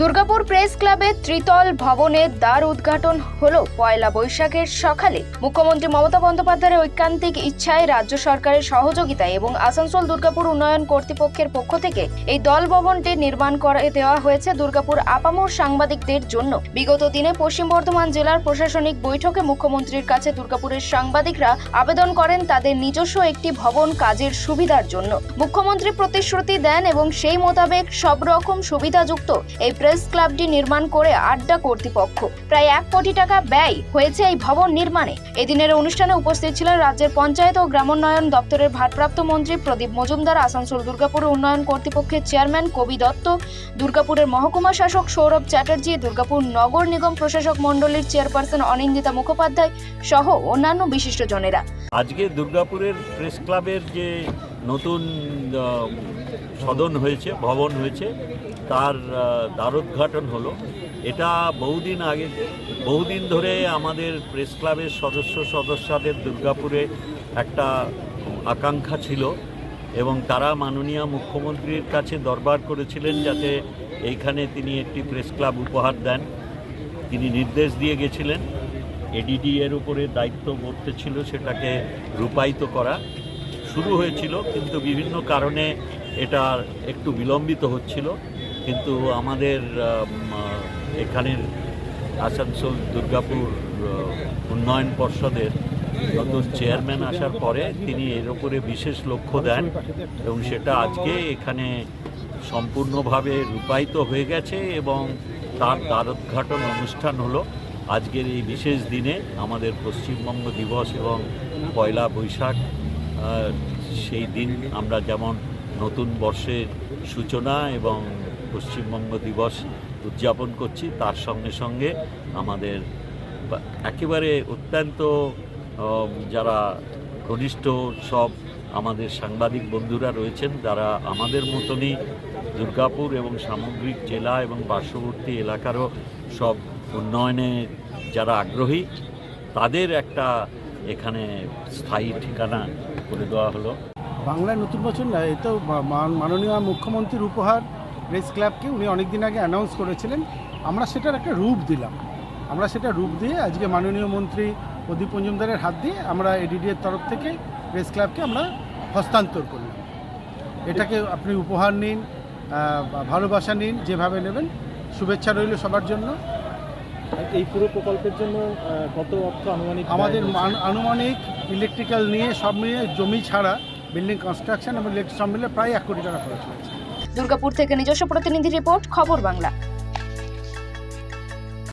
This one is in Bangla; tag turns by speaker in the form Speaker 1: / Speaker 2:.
Speaker 1: দুর্গাপুর প্রেস ক্লাবে ত্রিতল ভবনের দ্বার উদ্ঘাটন হল পয়লা বৈশাখের সকালে। মুখ্যমন্ত্রী মমতা বন্দ্যোপাধ্যায়ের ঐকান্তিক ইচ্ছায় রাজ্য সরকারের সহযোগিতায় এবং আসানসোল দুর্গাপুর উন্নয়ন কর্তৃপক্ষের পক্ষ থেকে এই দল ভবনটি নির্মাণ করে দেওয়া হয়েছে দুর্গাপুর আপামর সাংবাদিকদের জন্য। বিগত দিনে পশ্চিম বর্ধমান জেলার প্রশাসনিক বৈঠকে মুখ্যমন্ত্রীর কাছে দুর্গাপুরের সাংবাদিকরা আবেদন করেন তাদের নিজস্ব একটি ভবন কাজের সুবিধার জন্য। মুখ্যমন্ত্রী প্রতিশ্রুতি দেন এবং সেই মোতাবেক সব রকম সুবিধাযুক্ত এই প্রেস ক্লাবটি নির্মাণ করে আড্ডা কর্তৃপক্ষ। প্রায় এক কোটি টাকা ব্যয় হয়েছে এই ভবন নির্মাণে। এদিনের অনুষ্ঠানে উপস্থিত ছিলেন রাজ্যের পঞ্চায়েত ও গ্রামোন্নয়ন দপ্তরের ভারপ্রাপ্ত মন্ত্রী প্রদীপ মজুমদার, আসানসোল দুর্গাপুর উন্নয়ন কর্তৃপক্ষের চেয়ারম্যান কবি দত্ত, দুর্গাপুরের মহকুমা শাসক সৌরভ চ্যাটার্জি, দুর্গাপুর নগর নিগম প্রশাসক মণ্ডলীর চেয়ারপারসন অনিন্দিতা মুখোপাধ্যায় সহ অন্যান্য বিশিষ্টজনেরা।
Speaker 2: আজকে দুর্গাপুরের প্রেস ক্লাবের যে নতুন সদন হয়েছে, ভবন হয়েছে, তার দ্বারোদ্ঘাটন হলো। এটা বহুদিন আগে, বহুদিন ধরে আমাদের প্রেস ক্লাবের সদস্য সদস্যদের দুর্গাপুরে একটা আকাঙ্ক্ষা ছিল এবং তারা মাননীয় মুখ্যমন্ত্রীর কাছে দরবার করেছিলেন যাতে এইখানে তিনি একটি প্রেস ক্লাব উপহার দেন। তিনি নির্দেশ দিয়ে গেছিলেন। এডিডি এর উপরে দায়িত্ব বর্তে ছিল সেটাকে রূপায়িত করা। শুরু হয়েছিল, কিন্তু বিভিন্ন কারণে এটা একটু বিলম্বিত হচ্ছিল। কিন্তু আমাদের এখানের আসানসোল দুর্গাপুর উন্নয়ন পর্ষদের নতুন চেয়ারম্যান আসার পরে তিনি এর উপরে বিশেষ লক্ষ্য দেন এবং সেটা আজকে এখানে সম্পূর্ণভাবে রূপায়িত হয়ে গেছে এবং তার দ্বারোদ্ঘাটন অনুষ্ঠান হলো। আজকের এই বিশেষ দিনে আমাদের পশ্চিমবঙ্গ দিবস এবং পয়লা বৈশাখ সেই দিন আমরা যেমন নতুন বর্ষের সূচনা এবং পশ্চিমবঙ্গ দিবস উদযাপন করছি, তার সঙ্গে সঙ্গে আমাদের একেবারে অত্যন্ত যারা ঘনিষ্ঠ সব আমাদের সাংবাদিক বন্ধুরা রয়েছেন যারা আমাদের মতনই দুর্গাপুর এবং সামগ্রিক জেলা এবং পার্শ্ববর্তী এলাকারও সব উন্নয়নে যারা আগ্রহী, তাদের একটা এখানে স্থায়ী ঠিকানা করে দেওয়া হলো।
Speaker 3: বাংলায় নতুন বছর না, এ তো মাননীয় মুখ্যমন্ত্রীর উপহার প্রেস ক্লাবকে উনি অনেক দিন আগে অ্যানাউন্স করেছিলেন। আমরা সেটার একটা রূপ দিলাম। আমরা সেটা রূপ দিয়ে আজকে মাননীয় মন্ত্রী প্রদীপ মজুমদারের হাত দিয়ে আমরা এডিডিএর তরফ থেকে প্রেস ক্লাবকে আমরা হস্তান্তর করলাম। এটাকে আপনি উপহার নিন ভালোবাসা নিন, যেভাবে নেবেন। শুভেচ্ছা রইল সবার জন্য।
Speaker 4: এই পুরো প্রকল্পের জন্য কত অর্থ আনুমানিক
Speaker 3: আমাদের আনুমানিক ইলেকট্রিক্যাল নিয়ে সব নিয়ে জমি ছাড়া বিল্ডিং কনস্ট্রাকশন এবং ইলেকট্রিক সব মিলে প্রায় এক কোটি টাকা খরচ হয়েছে।
Speaker 1: দুর্গাপুর থেকে নিজস্ব প্রতিনিধি রিপোর্ট খবর বাংলা।